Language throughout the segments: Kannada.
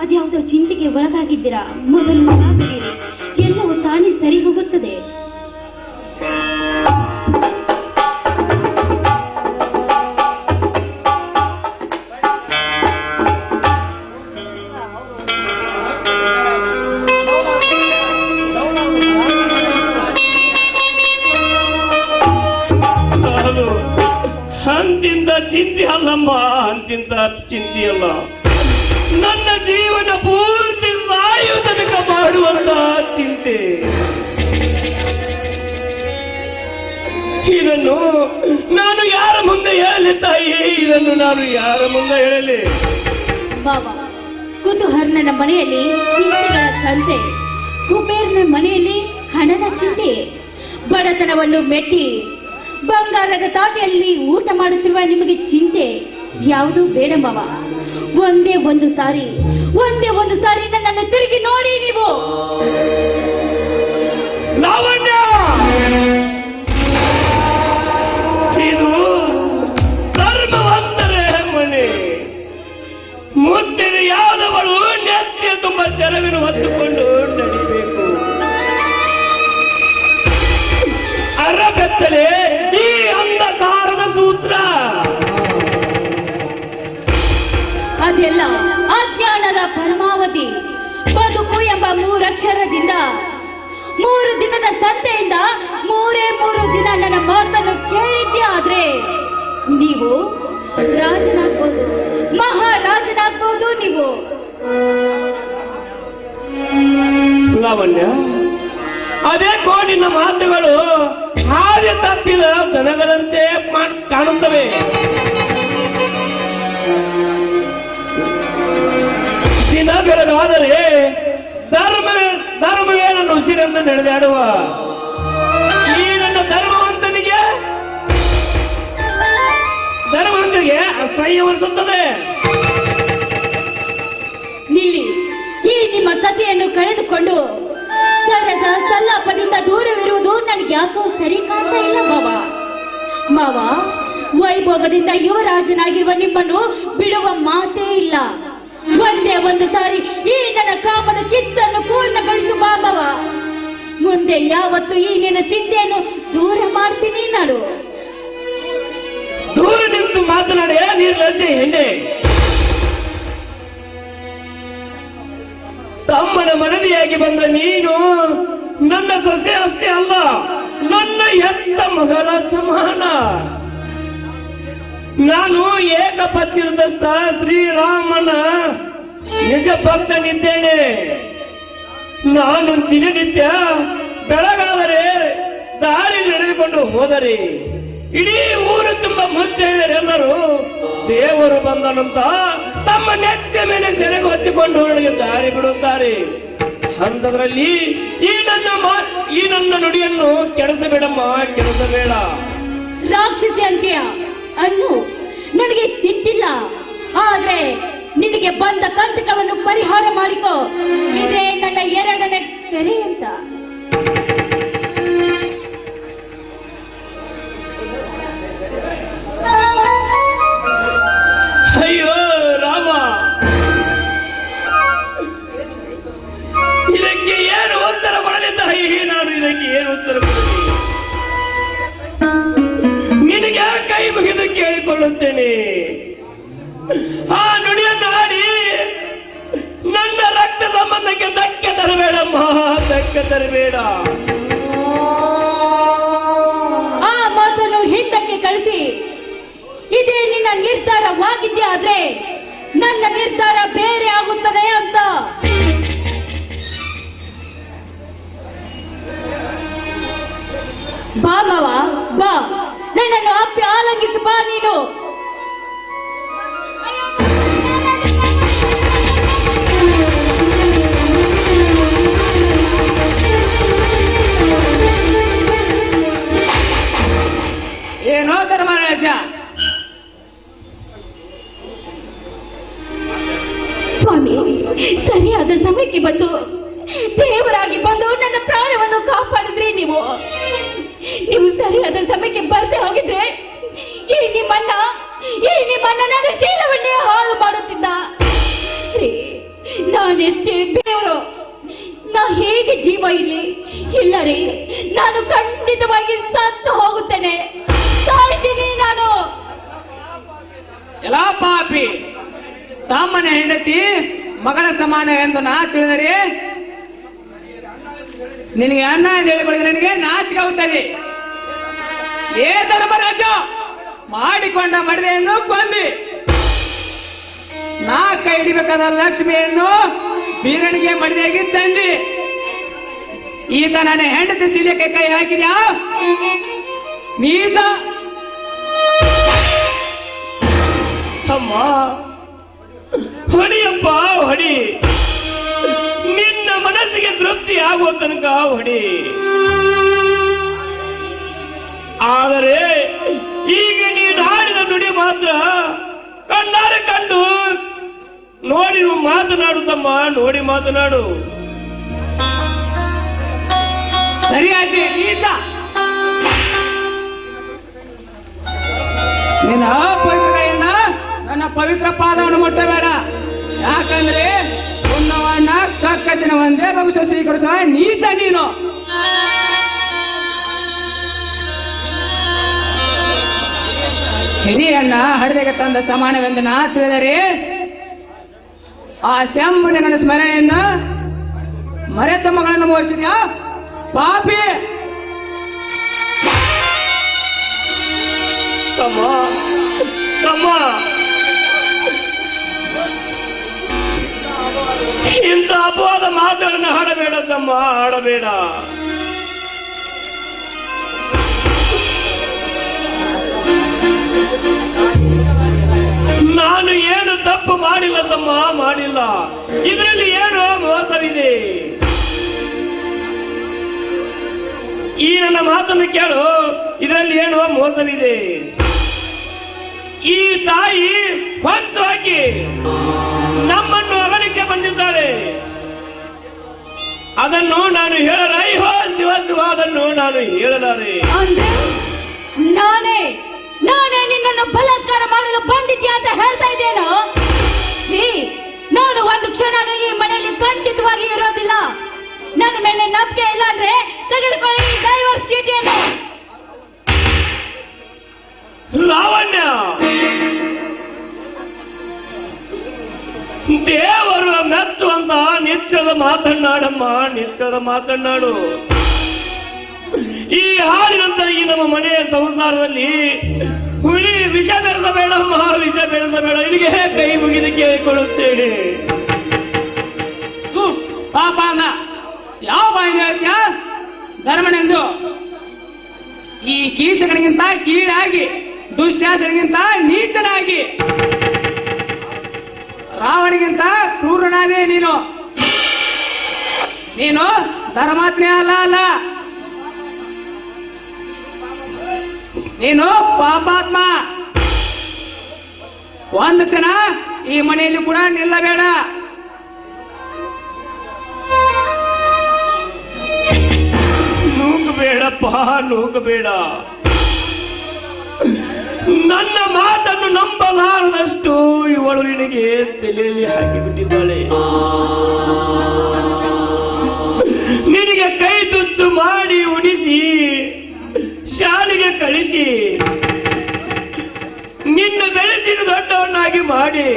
ಅದ್ಯಾವುದೋ ಚಿಂತೆಗೆ ಒಳಗಾಗಿದ್ದೀರಾ? ಮೊದಲು ಎಲ್ಲವೂ ತಾನೇ ಸರಿ ಹೋಗುತ್ತದೆ. ಅಂತಿಂತ ಚಿಂತೆಯಲ್ಲ. ನನ್ನ ಜೀವನ ಪೂರ್ತಿ ಸಾಯು ತನಕ ಮಾಡುವಂತ ಚಿಂತೆ. ಇದನ್ನು ನಾನು ಯಾರ ಮುಂದೆ ಹೇಳಲಿ ತಾಯಿ? ಇದನ್ನು ನಾನು ಯಾರ ಮುಂದೆ ಹೇಳಲಿ? ಬಾಬಾ ಕುತೂಹರ್ಣನ ಮನೆಯಲ್ಲಿ ಚಿಂತೆಗಳ ಸಂತೆ. ಕುಬೇರ್ನ ಮನೆಯಲ್ಲಿ ಹಣದ ಚಿಂತೆ. ಬಡತನವನ್ನು ಮೆಟ್ಟಿ. ಬಂಗಾರದ ತಾಟಿಯಲ್ಲಿ ಊಟ ಮಾಡುತ್ತಿರುವ ನಿಮಗೆ ಚಿಂತೆ. ಯಾವುದೂ ಬೇಡ ಮಾವ. ಒಂದೇ ಒಂದು ಸಾರಿ ಒಂದೇ ಒಂದು ಸಾರಿ ನನ್ನನ್ನು ತಿರುಗಿ ನೋಡಿ ನೀವು. ಲಾವಣ್ಯ ಅಜ್ಞಾನದ ಪರಮಾವಧಿ. ಬದುಕು ಎಂಬ ಮೂರಕ್ಷರದಿಂದ ಮೂರು ದಿನದ ಸಂತೆಯಿಂದ ಮೂರೇ ಮೂರು ದಿನ ನನ್ನ ಮಾತನ್ನು ಕೇಳಿದ್ದೆ ಆದ್ರೆ ನೀವು ರಾಜನಾಗ್ಬೋದು. ಮಹಾರಾಜನಾಗ್ಬೋದು ನೀವು. ಲಾವಣ್ಯ, ಅದೇ ಕೋಡಿನ ಮಾತುಗಳು ಹಾಗೆ ತಪ್ಪಿದ ದನಗಳಂತೆ ಮಾಡ್- ಬೆಳಗಾದರೆ ಧರ್ಮ ಧರ್ಮವೇ ನನ್ನ ಉಸಿರನ್ನು ನಡೆದಾಡುವ? ಈ ನನ್ನ ಧರ್ಮವಂತನಿಗೆ ಧರ್ಮವಂತನಿಗೆ ಅಸಹ್ಯವನಿಸುತ್ತದೆ ನಿಲ್ಲಿ, ಈ ನಿಮ್ಮ ಸತಿಯನ್ನು ಕಳೆದುಕೊಂಡು ಸರದ ಸಲ್ಲಾಪದಿಂದ ದೂರವಿರುವುದು ನನಗೆ ಯಾಕೋ ಸರಿ ಕಾಣ್ತಾ ಇಲ್ಲ, ಮಾವ. ಮಾವ, ವೈಭೋಗದಿಂದ ಯುವರಾಜನಾಗಿರುವ ನಿಮ್ಮನ್ನು ಬಿಡುವ ಮಾತೇ ಇಲ್ಲ. ಒಂದೇ ಒಂದು ಸಾರಿ ಈ ನನ್ನ ಕಾಮದ ಕಿಚ್ಚನ್ನು ಪೂರ್ಣಗೊಳಿಸು ಬಾಬವ. ಮುಂದೆ ಯಾವತ್ತು ಈ ನಿನ್ನ ಚಿಂತೆಯನ್ನು ದೂರ ಮಾಡ್ತೀನಿ ನಾನು. ದೂರ ನಿಂತು ಮಾತನಾಡಿ ನೀರು ಲಜ್ಜೆ ಹೆಣ್ಣೆ. ತಮ್ಮನ ಮನವಿಯಾಗಿ ಬಂದ ನೀನು ನನ್ನ ಸೊಸೆ ಅಷ್ಟೇ ಅಲ್ಲ, ನನ್ನ ಎಂತ ಮಗನ ಸಮಾನ. ನಾನು ಏಕಪತ್ನಿವೃತಸ್ಥ ಶ್ರೀರಾಮನ ನಿಜ ಭಕ್ತನಿದ್ದೇನೆ ನಾನು ದಿನನಿತ್ಯ ಬೆಳಗಾದರೆ ದಾರಿ ನಡೆದುಕೊಂಡು ಹೋದರೆ, ಇಡೀ ಊರು ತುಂಬ ಮುಂಚೆಯರೆಲ್ಲರೂ ದೇವರು ಬಂದನಂತ ತಮ್ಮ ನೆತ್ತ ಮೇಲೆ ಸೆರೆಗೆ ಹೊತ್ತಿಕೊಂಡು ಹೊರಗೆ ದಾರಿ ಬಿಡುತ್ತಾರೆ ಅಂಥದ್ರಲ್ಲಿ ಈ ನನ್ನ ಮಾ, ಈ ನನ್ನ ನುಡಿಯನ್ನು ಕೆಡಿಸಬೇಡಮ್ಮ, ಕೆಡಿಸಬೇಡ. ರಾಕ್ಷಸಿ ಅಂತ್ಯ. ಅನ್ನು ನನಗೆ ಸಿಟ್ಟಿಲ್ಲ. ಆದ್ರೆ ನಿನಗೆ ಬಂದ ಕಂಟಕವನ್ನು ಪರಿಹಾರ ಮಾಡಿಕೋ. ಇದೇ ನನ್ನ ಎರಡನೇ ಕೆರೆ ಅಂತ. ಸಂಬಂಧಕ್ಕೆ ಧಕ್ಕೆ ತರಬೇಡಮ್ಮ ಧಕ್ಕೆ ತರಬೇಡ. ಆ ಮಾತನ್ನು ಹಿಂದಕ್ಕೆ ಕಳಿಸಿ. ಇದೇ ನಿನ್ನ ನಿರ್ಧಾರವಾಗಿದ್ಯಾ ಆದ್ರೆ? ನನ್ನ ನಿರ್ಧಾರ ಬೇರೆ ಆಗುತ್ತದೆ ಅಂತ. ಬಾ ಬಾ. ನನ್ನನ್ನು ಅಪ್ಪಿ ಆಲಂಗಿಸಿ, ಬಾ ನೀನು. ನಿಮ್ಮಣ್ಣ ಈ ನಿಮ್ಮಣ್ಣ ನನ್ನ ಶೀಲವನ್ನೇ ಹಾಳು ಮಾಡುತ್ತಿದ್ದ. ರೀ, ನಾನೆಷ್ಟೇ ಬೇವರು ನಾ ಹೇಗೆ ಜೀವ ಇಲ್ಲಿ ಇಲ್ಲ ರೀ ನಾನು ಖಂಡಿತವಾಗಿ ಸತ್ತು ಹೋಗುತ್ತೇನೆ. ಸಾಯ್ತೀನಿ ನಾನು. ಎಲ್ಲ ಪಾಪಿ. ತಾಮನ ಹೆಂಡತಿ ಮಗಳ ಸಮಾನ ಎಂದು ನಾ ತಿಳಿದರೆ ನಿನಗೆ ಅಣ್ಣ ಎಂದು ಹೇಳಿಕೊಳ್ಳಿ ನನಗೆ ನಾಚಿಕೆ ಆಗುತ್ತದೆ. ಏ ಧರ್ಮರಾಜ! ಮಾಡಿಕೊಂಡ ಮಡಿದೆಯನ್ನು ಕೊಂದಿ. ನಾ ಕೈ ಹಿಡಿಬೇಕಾದ ಲಕ್ಷ್ಮಿಯನ್ನು ಬೀರಣಿಗೆ ಮಡಿದೆಯಾಗಿ ತಂದಿ. ಈತ ನನ್ನ ಹೆಂಡತಿ ಸಿಲಿಯಕ್ಕೆ ಕೈ ಹಾಕಿದ್ಯಾ? ನೀತ ಅಮ್ಮ ಹೊಡಿಯಪ್ಪ, ಹೊಡಿ. ನಿನ್ನ ಮನಸ್ಸಿಗೆ ತೃಪ್ತಿ ಆಗುವ ತನಕ ಹೊಡಿ. ಆದರೆ ಈಗ ನೀನು ಹಾಡಿದ ನುಡಿ ಮಾತ್ರ ಕಣ್ಣಾರೆ ಕಂಡು ನೋಡಿ ಮಾತನಾಡುತ್ತಮ್ಮ, ನೋಡಿ ಮಾತನಾಡು. ಸರಿಯಾಗಿ ಗೀತ. ನಿನ್ನ ಪವಿತ್ರಯನ್ನ ನನ್ನ ಪವಿತ್ರ ಪಾದವನ್ನು ಮುಟ್ಟಬೇಡ. ಯಾಕಂದ್ರೆ ಉನ್ನವನ್ನ ಕಕ್ಕಸಿನ ಒಂದೇ ಭವಿಷ್ಯ ಸ್ವೀಕರಿಸುವ ನೀತ ನೀನು. ಹಿರಿಯಣ್ಣ ಹಡದೆಗೆ ತಂದ ಸಮಾನವೆಂದು ನಾ ತಿಳಿದರೆ ಆ ನನ್ನ ಸ್ಮರಣೆಯನ್ನು ಮರೆತ ಮಗಳನ್ನು ಮೋಸಿದ್ಯಾ ಪಾಪಿ! ತಮ್ಮ ತಮ್ಮ. ಇಂಥ ಅಪವಾದ ಮಾತುಗಳನ್ನು ಹಾಡಬೇಡ ತಮ್ಮ, ಹಾಡಬೇಡ. ನಾನು ಏನು ತಪ್ಪು ಮಾಡಿಲ್ಲ ತಮ್ಮ, ಮಾಡಿಲ್ಲ. ಇದರಲ್ಲಿ ಏನು ಮೋಸವಿದೆ? ಈ ನನ್ನ ಮಾತನ್ನು ಕೇಳು, ಇದರಲ್ಲಿ ಏನು ಮೋಸವಿದೆ? ಈ ತಾಯಿ ಹೊತ್ತು ಹಾಕಿ ನಮ್ಮನ್ನು ಅವರಿಗೆ ಬಂದಿದ್ದಾರೆ. ಅದನ್ನು ನಾನು ಹೇಳಲಾರಿಹೋ ಶಿವ ಶಿವ ನಾನು ಹೇಳಲಾರೆ. ನನ್ನ ಮೇಲೆ ನಂಬಿಕೆ ಇಲ್ಲ ಅಂದ್ರೆ ತೆಗೆದುಕೊಳ್ಳಿ ಡೈವರ್ಸ್ ಚೀಟಿಯನ್ನು. ಲಾವಣ್ಯ! ದೇವರು ಮೆಚ್ಚುವಂತ ನಿತ್ಯದ ಮಾತನ್ನಾಡಮ್ಮ ನಿತ್ಯದ ಮಾತನ್ನಾಡು. ಈ ಹಾಡಿನಂತರ ಈ ನಮ್ಮ ಮನೆಯ ಸಂಸಾರದಲ್ಲಿ ಹುಳಿ ವಿಷ ಬೆಳೆಸಬೇಡಮ್ಮ ವಿಷ ಬೆಳೆಸಬೇಡ ಇಲ್ಲಿಗೆ ಕೈ ಮುಗಿದು ಕೇಳಿಕೊಳ್ಳುತ್ತೇನೆ. ಪಾಪ ಯಾವ ಬಾಯಿಂದ ಹೇಳ್ತೀಯ ಧರ್ಮನೆಂದು. ಈ ಕೀಚಕನಿಗಿಂತ ಕೀಳಾಗಿ, ದುಶ್ಯಾಸನಿಗಿಂತ ನೀಚನಾಗಿ. ರಾವಣಿಗಿಂತ ಕ್ರೂರನಾನೇ ನೀನು. ನೀನು ಧರ್ಮಾತ್ಮೆ ಅಲ್ಲ ಅಲ್ಲ. ನೀನು ಪಾಪಾತ್ಮ. ಒಂದು ಕ್ಷಣ ಈ ಮನೆಯಲ್ಲಿ ಕೂಡ ನಿಲ್ಲಬೇಡ. ನೂಕಬೇಡಪ್ಪ ಹೋಗಬೇಡ. ನನ್ನ ಮಾತನ್ನು ನಂಬಲಾರದಷ್ಟು ಇವಳು ನಿನಗೆ ತಲೆಯಲ್ಲಿ ಹಾಕಿಬಿಟ್ಟಿದ್ದಾಳೆ ನಿನಗೆ ಕೈ ತುತ್ತು ಮಾಡಿ ಉಣಿಸಿ, ಶಾಲೆಗೆ ಕಳಿಸಿ, ನಿನ್ನ ಬೆಳೆಸಿನ ದೊಡ್ಡವನ್ನಾಗಿ ಮಾಡಿ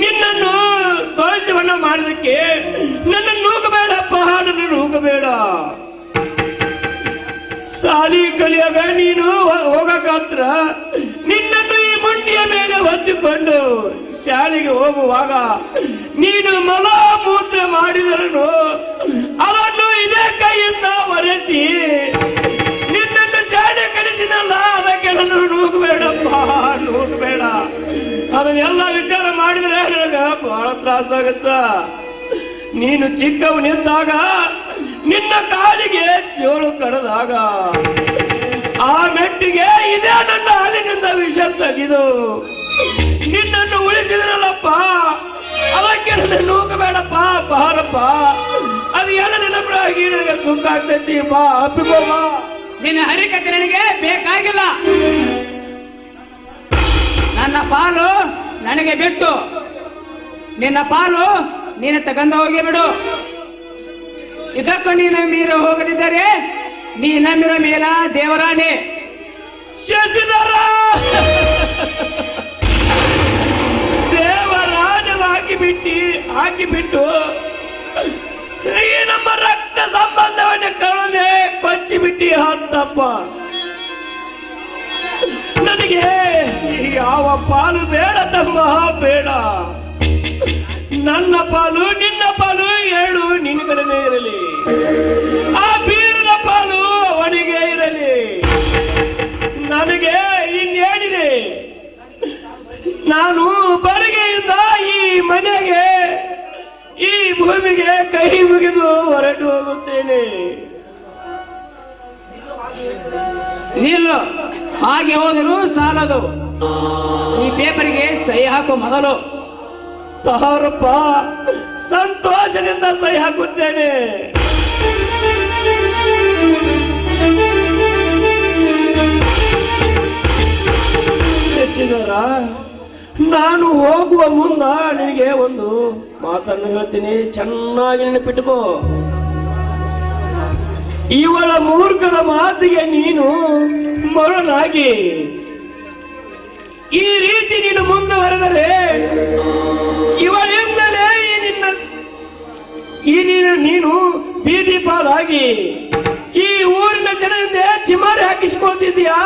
ನಿನ್ನನ್ನು ದೋಷವನ್ನ ಮಾಡೋದಕ್ಕೆ ಹೊತ್ತಿಕೊಂಡು ಶಾಲೆಗೆ ಹೋಗುವಾಗ ನೀನು ಮಲ ಮೂತ್ರ ಮಾಡಿದರನು ಅವನು ಇದೇ ಕೈಯಿಂದ ಮರೆಸಿ ನಿನ್ನನ್ನು ಶಾಲೆ ಕಳಿಸಿದಲ್ಲ, ಅದಕ್ಕೆ ನನ್ನ ನೂಗಬೇಡಪ್ಪ ನೂಗಬೇಡ ಅದನ್ನೆಲ್ಲ ವಿಚಾರ ಮಾಡಿದರೆ ನನಗೆ ಬಹಳ ತ್ರಾಸಾಗುತ್ತ ನೀನು ಚಿಕ್ಕವನಿದ್ದಾಗ, ನಿನ್ನ ಕಾಲಿಗೆ ಚೋಳು ಕಡದಾಗ, ಆ ಮೆಟ್ಟಿಗೆ ಇದೇ ನನ್ನ ಹಾಲಿನಿಂದ ವಿಷ ತೆಗೆದು ಉಳಿಸಿದ್ರಲ್ಲಪ್ಪ ಅದಕ್ಕೆ ನನ್ನ ನೂಕಬೇಡಪ್ಪ ಬಾರಪ್ಪ. ಅದು ಎಲ್ಲ ನೆನಪಾಗಿ ನನಗೆ ಸುಖ ಆಗ್ತೈತಿ? ಬಾ ಅಪ್ಪಿಕೋ ಬಾ. ನಿನ್ನ ಹರಿಕತೆ ನನಗೆ ಬೇಕಾಗಿಲ್ಲ. ನನ್ನ ಪಾಲು ನನಗೆ ಬಿಟ್ಟು. ನಿನ್ನ ಪಾಲು ನೀನು ತಗೊಂಡು ಹೋಗಿ ಬಿಡು. ಇದಕ್ಕೂ ನೀನು ಮೀರು ಹೋಗದಿದ್ದರೆ ನೀ ಮೀರ ಮೇಲ ದೇವರಾಣಿ. ಶಶಿಧರ! ದೇವರಾಜನ ಹಾಕಿಬಿಟ್ಟಿ, ಈ ನಮ್ಮ ರಕ್ತ ಸಂಬಂಧವನ್ನ ಕರುಣೆ ಪಂಚಿಬಿಟ್ಟಿ ಹತ್ತಪ್ಪ ನನಗೆ ಯಾವ ಪಾಲು ಬೇಡ ತಮ್ಮ, ಬೇಡ. ನನ್ನ ಪಾಲು, ನಿನ್ನ ಪಾಲು ಏಳು ನಿನ್ನ ಇರಲಿ. ಆ ಬೀರಿನ ಪಾಲು ಅವನಿಗೆ ಇರಲಿ. ನನಗೆ ಇನ್ನೇನಿದೆ? ನಾನು ಈ ಮನೆಗೆ ಈ ಭೂಮಿಗೆ ಕೈ ಮುಗಿದು ಹೊರಟು ಹೋಗುತ್ತೇನೆ. ನಿಲ್ಲು ಹಾಗೆ ಹೋದರೂ ಸಾಲದು. ಈ ಪೇಪರ್ಗೆ ಸಹಿ ಹಾಕೋ ಮೊದಲು ಸಹರಪ್ಪ, ಸಂತೋಷದಿಂದ ಸಹಿ ಹಾಕುತ್ತೇನೆ. ನಾನು ಹೋಗುವ ಮುನ್ನ ನಿನಗೆ ಒಂದು ಮಾತನ್ನು ಹೇಳ್ತೀನಿ. ಚೆನ್ನಾಗಿ ನೆನಪಿಟ್ಟುಕೋ ಇವಳ ಮೂರ್ಖದ ಮಾತಿಗೆ ನೀನು ಮರಳಾಗಿ. ಈ ರೀತಿ ನೀನು ಮುಂದುವರೆದರೆ ಇವಳಿಂದಲೇ ಈ ನಿನ್ನ ಈ ನೀನು ನೀನು ಬೀದಿ ಪಾಲಾಗಿ. ಈ ಊರಿನ ಜನರಿಂದ ಚಿಮಾರಿ ಹಾಕಿಸ್ಕೊಳ್ತಿದ್ದೀಯಾ?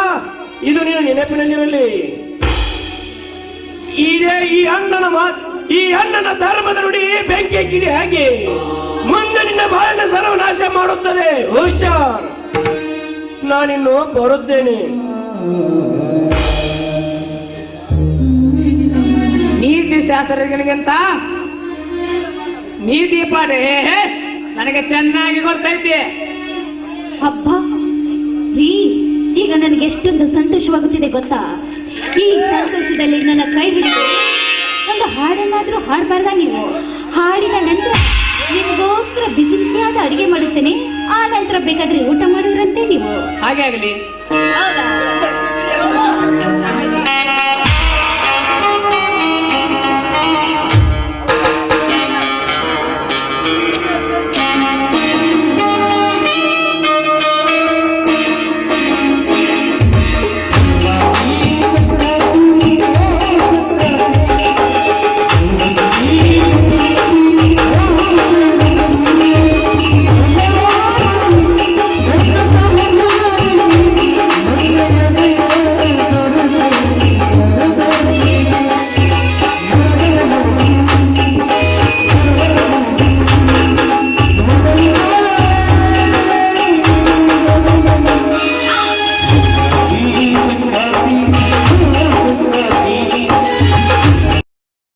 ಇದು ನೀನು ನೆನಪಿನಲ್ಲಿರಲಿ. ಇದೇ ಈ ಅಣ್ಣನ ಮಾತು ಈ ಅಣ್ಣನ ಧರ್ಮದ ನುಡಿ ಬೆಂಕಿ ಕಿಡಿ ಹಾಗೆ ಮುಂದೆ ನಿನ್ನ ಬಾಳಿನ ಸರ್ವನಾಶ ಮಾಡುತ್ತದೆ. ಹುಷಾರ್. ನಾನಿನ್ನು ಬರುತ್ತೇನೆ. ನೀತಿ ಶಾಸ್ತ್ರಗಳಿಗಿಂತ ನೀತಿ ಪಾಠ. ನನಗೆ ಚೆನ್ನಾಗಿ ಗೊತ್ತೈತಿ. ಹಬ್ಬ ರೀ ಈಗ ನನಗೆ ಎಷ್ಟೊಂದು ಸಂತೋಷವಾಗುತ್ತಿದೆ ಗೊತ್ತಾ? ಈ ಸಂತೋಷದಲ್ಲಿ ನನ್ನ ಕೈ ಹಿಡಿದು ಒಂದು ಹಾಡನ್ನಾದರೂ ಹಾಡಬಾರ್ದ ನೀವು? ಹಾಡಿದ ನಂತರ ನಿಮಗೋಸ್ಕರ ಬಿಸಿ ಬಿಸಿಯಾದ ಅಡುಗೆ ಮಾಡುತ್ತೇನೆ. ಆ ನಂತರ ಬೇಕಾದರೆ ಊಟ ಮಾಡೋರಂತೆ ನೀವು. ಹಾಗೆ ಆಗಲಿ.